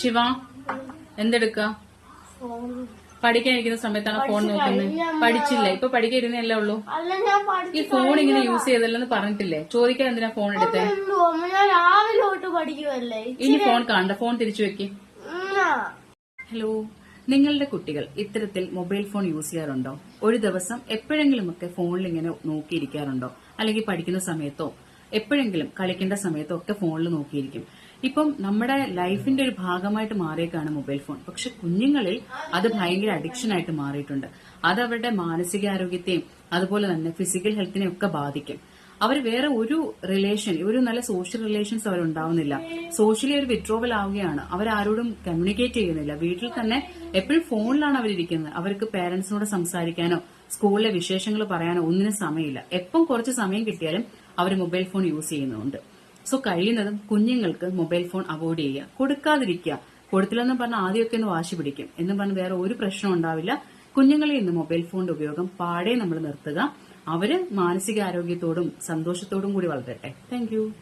ശിവ എന്തെടുക്ക? പഠിക്കാനിരിക്കുന്ന സമയത്താണ് ഫോൺ നോക്കുന്നത്. പഠിച്ചില്ല? ഇപ്പൊ പഠിക്കാൻ ഇരുന്നല്ലേ ഉള്ളൂ ഈ ഫോൺ ഇങ്ങനെ യൂസ് ചെയ്തല്ലെന്ന് പറഞ്ഞിട്ടില്ലേ? ചോദിക്കാൻ എന്തിനാ ഫോൺ എടുത്തേ? ഇനി ഫോൺ കാണണ്ട. ഫോൺ തിരിച്ചു വെക്ക്. ഹലോ നിങ്ങളുടെ കുട്ടികൾ ഇത്തരത്തിൽ മൊബൈൽ ഫോൺ യൂസ് ചെയ്യാറുണ്ടോ? ഒരു ദിവസം എപ്പോഴെങ്കിലുമൊക്കെ ഫോണിൽ ഇങ്ങനെ നോക്കിയിരിക്കാറുണ്ടോ? അല്ലെങ്കിൽ പഠിക്കുന്ന സമയത്തോ എപ്പോഴെങ്കിലും കളിക്കേണ്ട സമയത്തോ ഒക്കെ ഫോണിൽ നോക്കിയിരിക്കും. ഇപ്പം നമ്മുടെ ലൈഫിന്റെ ഒരു ഭാഗമായിട്ട് മാറിയേക്കാണ് മൊബൈൽ ഫോൺ. പക്ഷെ കുഞ്ഞുങ്ങളിൽ അത് ഭയങ്കര അഡിക്ഷൻ ആയിട്ട് മാറിയിട്ടുണ്ട്. അത് അവരുടെ മാനസികാരോഗ്യത്തെയും അതുപോലെ തന്നെ ഫിസിക്കൽ ഹെൽത്തിനെയും ഒക്കെ ബാധിക്കും. അവർ വേറെ ഒരു റിലേഷൻ ഒരു നല്ല സോഷ്യൽ റിലേഷൻസ് അവർ ഉണ്ടാവുന്നില്ല. സോഷ്യലി ഒരു വിഡ്രോവൽ ആവുകയാണ്. അവരാരോടും കമ്മ്യൂണിക്കേറ്റ് ചെയ്യുന്നില്ല. വീട്ടിൽ തന്നെ എപ്പോഴും ഫോണിലാണ് അവരിയ്ക്കുന്നത് അവർക്ക് പേരൻസിനോട് സംസാരിക്കാനോ സ്കൂളിലെ വിശേഷങ്ങൾ പറയാനോ ഒന്നിനും സമയമില്ല. എപ്പം കുറച്ച് സമയം കിട്ടിയാലും അവർ മൊബൈൽ ഫോൺ യൂസ് ചെയ്യുന്നുണ്ട്. സോ കഴിയുന്നതും കുഞ്ഞുങ്ങൾക്ക് മൊബൈൽ ഫോൺ അവോയ്ഡ് ചെയ്യുക. കൊടുക്കാതിരിക്കുക. കൊടുത്തില്ലെന്ന് പറഞ്ഞാൽ ആദ്യമൊക്കെ ഒന്ന് വാശി പിടിക്കും. എന്ന് പറഞ്ഞ് വേറെ ഒരു പ്രശ്നം ഉണ്ടാവില്ല. കുഞ്ഞുങ്ങളിൽ നിന്ന് മൊബൈൽ ഫോണിന്റെ ഉപയോഗം പാടെ നമ്മൾ നിർത്തുക. അവർ മാനസികാരോഗ്യത്തോടും സന്തോഷത്തോടും കൂടി വളരട്ടെ. താങ്ക്